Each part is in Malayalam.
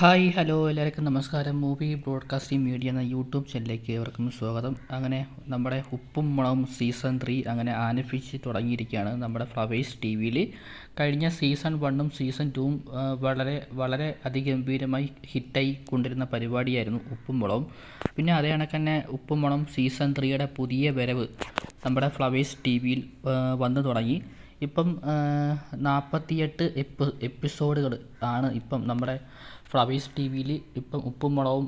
ഹായ് ഹലോ എല്ലാവർക്കും നമസ്കാരം. മൂവി ബ്രോഡ്കാസ്റ്റിംഗ് മീഡിയ എന്ന യൂട്യൂബ് ചാനലിലേക്ക് ഏവർക്കും സ്വാഗതം. അങ്ങനെ നമ്മുടെ ഉപ്പും മുളകും സീസൺ ത്രീ അങ്ങനെ ആനഫിച്ച് തുടങ്ങിയിരിക്കുകയാണ് നമ്മുടെ ഫ്ലവേഴ്സ് ടി വിയിൽ കഴിഞ്ഞ സീസൺ വണ്ണും സീസൺ ടൂവും വളരെ വളരെ അതിഗംഭീരമായി ഹിറ്റായി കൊണ്ടിരുന്ന പരിപാടിയായിരുന്നു ഉപ്പും മുളകും. പിന്നെ അതേ കണക്കന്നെ ഉപ്പും മുളകും സീസൺ ത്രീയുടെ പുതിയ വരവ് നമ്മുടെ ഫ്ലവേഴ്സ് ടി വിയിൽ വന്നു തുടങ്ങി. ഇപ്പം നാൽപ്പത്തിയെട്ട് എപ്പ് എപ്പിസോഡുകൾ ആണ് ഇപ്പം നമ്മുടെ ഫ്ലവേഴ്സ് ടി വിയിൽ ഇപ്പം ഉപ്പും മുളകും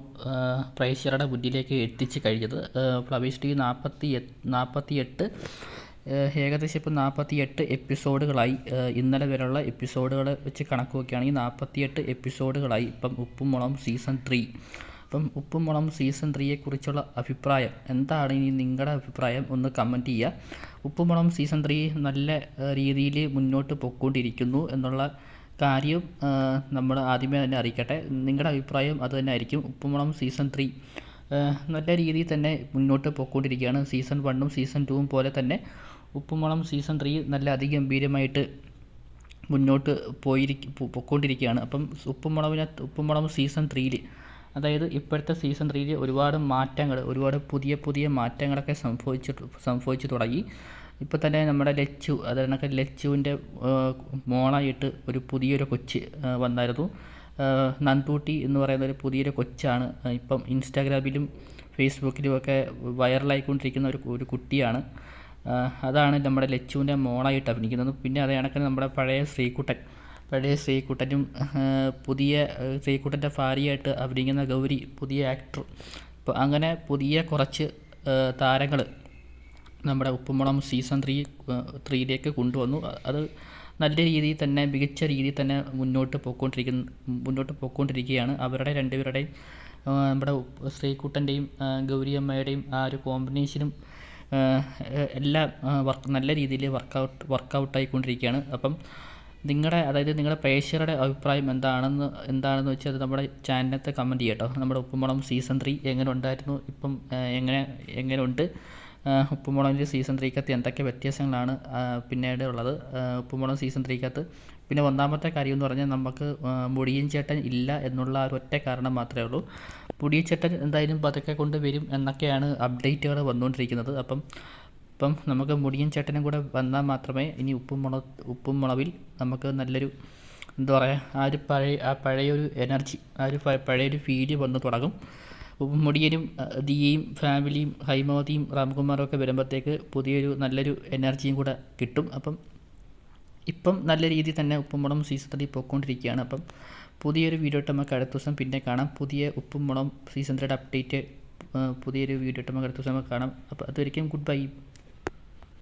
പ്രേക്ഷകരുടെ മുന്നിലേക്ക് എത്തിച്ച് കഴിഞ്ഞത്. ഫ്ലവേഴ്സ് ടി വി നാൽപ്പത്തി നാൽപ്പത്തി എട്ട് ഏകദേശം ഇപ്പം നാൽപ്പത്തി എട്ട് എപ്പിസോഡുകളായി ഇന്നലെ വരെയുള്ള എപ്പിസോഡുകൾ വെച്ച് കണക്ക് നോക്കുകയാണെങ്കിൽ നാൽപ്പത്തിയെട്ട് എപ്പിസോഡുകളായി ഇപ്പം ഉപ്പും മുളകും സീസൺ ത്രീ. അപ്പം ഉപ്പും മുളകും സീസൺ ത്രീയെക്കുറിച്ചുള്ള അഭിപ്രായം. എന്താണ് ഇനി നിങ്ങളുടെ അഭിപ്രായം? ഒന്ന് കമന്റ് ചെയ്യുക. ഉപ്പും മുളകും സീസൺ ത്രീ നല്ല രീതിയിൽ മുന്നോട്ട് പൊയ്ക്കൊണ്ടിരിക്കുന്നു എന്നുള്ള കാര്യം നമ്മൾ ആദ്യമേ തന്നെ അറിയിക്കട്ടെ. നിങ്ങളുടെ അഭിപ്രായം അത് തന്നെ ആയിരിക്കും. ഉപ്പുമുളം സീസൺ ത്രീ നല്ല രീതിയിൽ തന്നെ മുന്നോട്ട് പോയിക്കൊണ്ടിരിക്കുകയാണ് സീസൺ വണ്ണും സീസൺ ടൂവും പോലെ തന്നെ ഉപ്പുമുളം സീസൺ ത്രീ നല്ല അതിഗംഭീരമായിട്ട് മുന്നോട്ട് പോയിരിക്കും പൊയ്ക്കൊണ്ടിരിക്കുകയാണ് അപ്പം ഉപ്പുമുളവിനെ ഉപ്പുമുളം സീസൺ ത്രീയിൽ അതായത് ഇപ്പോഴത്തെ സീസൺ ത്രീയിൽ ഒരുപാട് മാറ്റങ്ങൾ ഒരുപാട് പുതിയ പുതിയ മാറ്റങ്ങളൊക്കെ സംഭവിച്ചിട്ട് സംഭവിച്ചു തുടങ്ങി. ഇപ്പോൾ തന്നെ നമ്മുടെ ലച്ചു അതായത് ലച്ചുവിന്റെ മോളായിട്ട് ഒരു പുതിയൊരു കൊച്ച് വന്നായിരുന്നു. നന്ദൂട്ടി എന്ന് പറയുന്ന ഒരു പുതിയൊരു കൊച്ചാണ്. ഇപ്പം ഇൻസ്റ്റാഗ്രാമിലും ഫേസ്ബുക്കിലും ഒക്കെ വൈറലായിക്കൊണ്ടിരിക്കുന്ന ഒരു ഒരു കുട്ടിയാണ്. അതാണ് നമ്മുടെ ലച്ചുവിന്റെ മോളായിട്ട് അഭിനയിക്കുന്നത്. പിന്നെ അതേ കണക്കിന് നമ്മുടെ പഴയ ശ്രീകുട്ടൻ. പഴയ ശ്രീകുട്ടനും പുതിയ ശ്രീകുട്ടന്റെ ഭാര്യയായിട്ട് അഭിനയിക്കുന്ന ഗൗരി പുതിയ ആക്ടർ അപ്പോൾ അങ്ങനെ പുതിയ കുറച്ച് താരങ്ങൾ നമ്മുടെ ഉപ്പുമുളം സീസൺ ത്രീ ത്രീയിലേക്ക് കൊണ്ടുവന്നു. അത് നല്ല രീതിയിൽ തന്നെ മികച്ച രീതിയിൽ തന്നെ മുന്നോട്ട് പോയിക്കൊണ്ടിരിക്കുന്ന മുന്നോട്ട് പോയിക്കൊണ്ടിരിക്കുകയാണ്. അവരുടെ രണ്ടുപേരുടെയും നമ്മുടെ ശ്രീകുട്ടന്റെയും ഗൗരിയമ്മയുടെയും ആ ഒരു കോമ്പിനേഷനും എല്ലാം വർക്ക് നല്ല രീതിയിൽ വർക്കൗട്ട് വർക്കൗട്ടായിക്കൊണ്ടിരിക്കുകയാണ് അപ്പം നിങ്ങളുടെ അതായത് നിങ്ങളുടെ പ്രേക്ഷകരുടെ അഭിപ്രായം എന്താണെന്ന് എന്താണെന്ന് വെച്ചാൽ നമ്മുടെ ചാനലിനകത്ത് കമന്റ് ചെയ്യട്ടോ നമ്മുടെ ഉപ്പുമുളം സീസൺ ത്രീ എങ്ങനെ ഉണ്ടായിരുന്നു ഇപ്പം എങ്ങനെ എങ്ങനെ ഉണ്ട് ഉപ്പുമുളകിന്റെ സീസൺ ത്രീക്കകത്ത് എന്തൊക്കെ വ്യത്യാസങ്ങളാണ് പിന്നീട് ഉള്ളത്? ഉപ്പുമുളം സീസൺ ത്രീക്കകത്ത് പിന്നെ ഒന്നാമത്തെ കാര്യം എന്ന് പറഞ്ഞാൽ നമുക്ക് മുടിയൻ ചേട്ടൻ ഇല്ല എന്നുള്ള ഒരു ഒറ്റ കാരണം മാത്രമേ ഉള്ളൂ. മുടിയൻ ചേട്ടൻ എന്തായാലും പതുക്കെ കൊണ്ട് വരും എന്നൊക്കെയാണ് അപ്ഡേറ്റുകൾ വന്നുകൊണ്ടിരിക്കുന്നത്. അപ്പം ഇപ്പം നമുക്ക് മുടിയൻ ചേട്ടനും കൂടെ വന്നാൽ മാത്രമേ ഇനി ഉപ്പും മുളക് ഉപ്പും മുളവിൽ നമുക്ക് നല്ലൊരു എന്താ പറയുക ആ ഒരു പഴയ ആ പഴയൊരു എനർജി ആ ഒരു പഴയൊരു ഫീൽ വന്ന് തുടങ്ങും. മുടിയനും ദിയയും ഫാമിലിയും ഹൈമവതിയും റാംകുമാറും ഒക്കെ വരുമ്പോഴത്തേക്ക് പുതിയൊരു നല്ലൊരു എനർജിയും കൂടെ കിട്ടും. അപ്പം ഇപ്പം നല്ല രീതിയിൽ തന്നെ ഉപ്പും ഉപ്പുമുളം സീസൺ ത്രീ പോയിക്കൊണ്ടിരിക്കുകയാണ്. അപ്പം പുതിയൊരു വീഡിയോ ഇട്ട് നമുക്ക് അടുത്ത ദിവസം പിന്നെ കാണാം. പുതിയ ഉപ്പും മുളം സീസൺ ത്രീയുടെ അപ്ഡേറ്റ് പുതിയൊരു വീഡിയോ ഇട്ട് നമുക്ക് അടുത്ത ദിവസം നമുക്ക് കാണാം. അപ്പോൾ അതൊരിക്കലും ഗുഡ് ബൈ